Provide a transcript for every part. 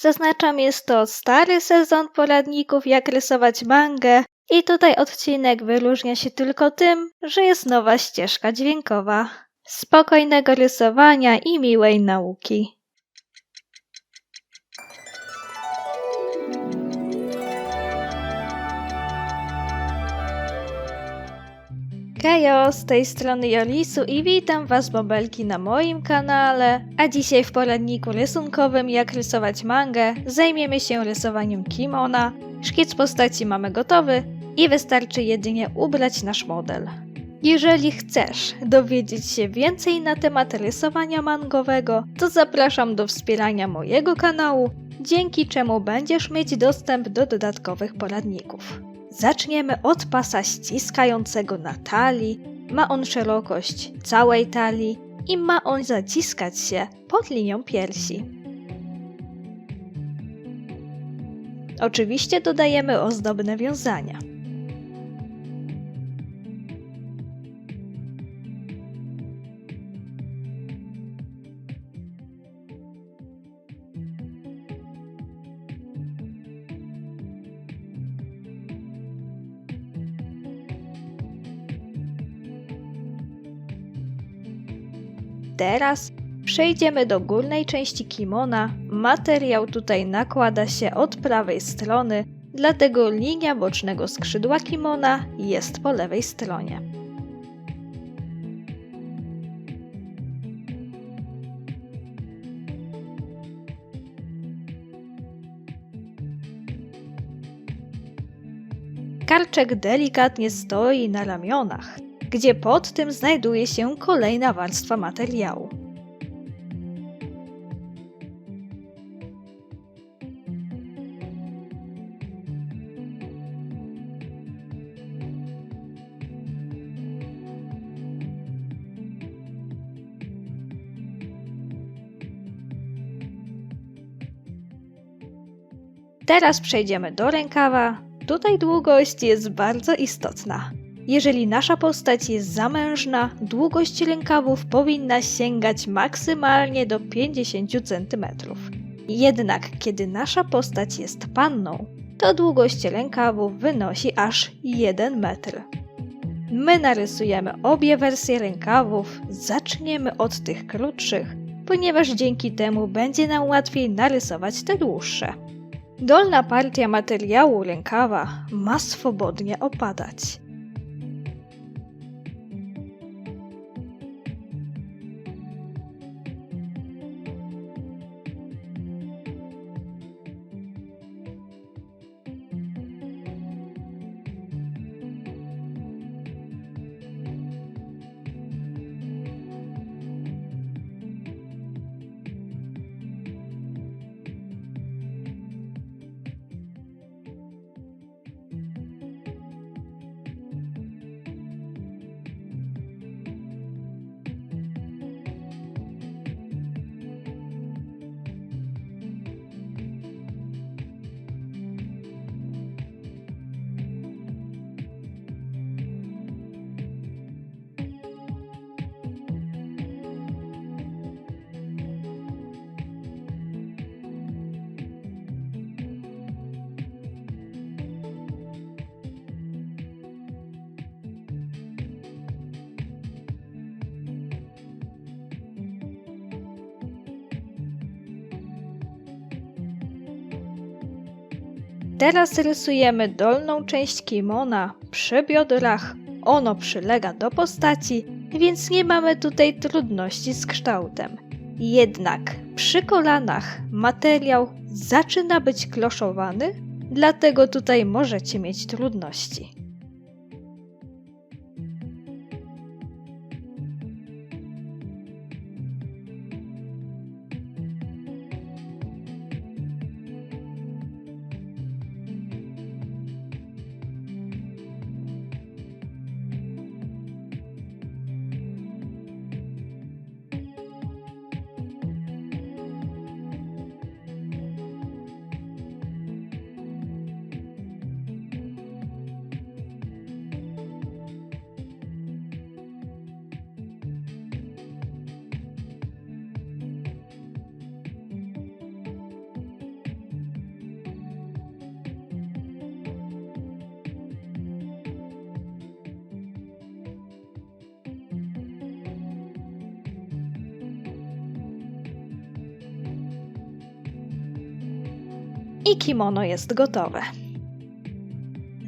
Zaznaczam, jest to stary sezon poradników, jak rysować mangę. I tutaj odcinek wyróżnia się tylko tym, że jest nowa ścieżka dźwiękowa. Spokojnego rysowania i miłej nauki. Kajo, z tej strony Jolisu i witam Was bobelki na moim kanale, a dzisiaj w poradniku rysunkowym jak rysować mangę zajmiemy się rysowaniem kimona. Szkic postaci mamy gotowy i wystarczy jedynie ubrać nasz model. Jeżeli chcesz dowiedzieć się więcej na temat rysowania mangowego, to zapraszam do wspierania mojego kanału, dzięki czemu będziesz mieć dostęp do dodatkowych poradników. Zaczniemy od pasa ściskającego na talii. Ma on szerokość całej talii i ma on zaciskać się pod linią piersi. Oczywiście dodajemy ozdobne wiązania. Teraz przejdziemy do górnej części kimona. Materiał tutaj nakłada się od prawej strony, dlatego linia bocznego skrzydła kimona jest po lewej stronie. Karczek delikatnie stoi na ramionach, gdzie pod tym znajduje się kolejna warstwa materiału. Teraz przejdziemy do rękawa. Tutaj długość jest bardzo istotna. Jeżeli nasza postać jest zamężna, długość rękawów powinna sięgać maksymalnie do 50 cm. Jednak kiedy nasza postać jest panną, to długość rękawów wynosi aż 1 metr. My narysujemy obie wersje rękawów, zaczniemy od tych krótszych, ponieważ dzięki temu będzie nam łatwiej narysować te dłuższe. Dolna partia materiału rękawa ma swobodnie opadać. Teraz rysujemy dolną część kimona przy biodrach. Ono przylega do postaci, więc nie mamy tutaj trudności z kształtem. Jednak przy kolanach materiał zaczyna być kloszowany, dlatego tutaj możecie mieć trudności. I kimono jest gotowe.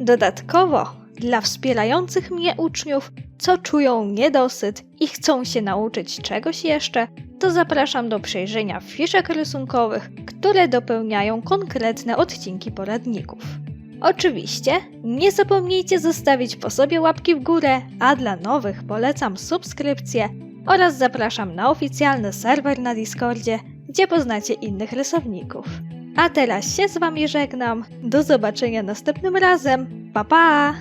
Dodatkowo, dla wspierających mnie uczniów, co czują niedosyt i chcą się nauczyć czegoś jeszcze, to zapraszam do przejrzenia fiszek rysunkowych, które dopełniają konkretne odcinki poradników. Oczywiście nie zapomnijcie zostawić po sobie łapki w górę, a dla nowych polecam subskrypcję oraz zapraszam na oficjalny serwer na Discordzie, gdzie poznacie innych rysowników. A teraz się z Wami żegnam. Do zobaczenia następnym razem. Pa pa!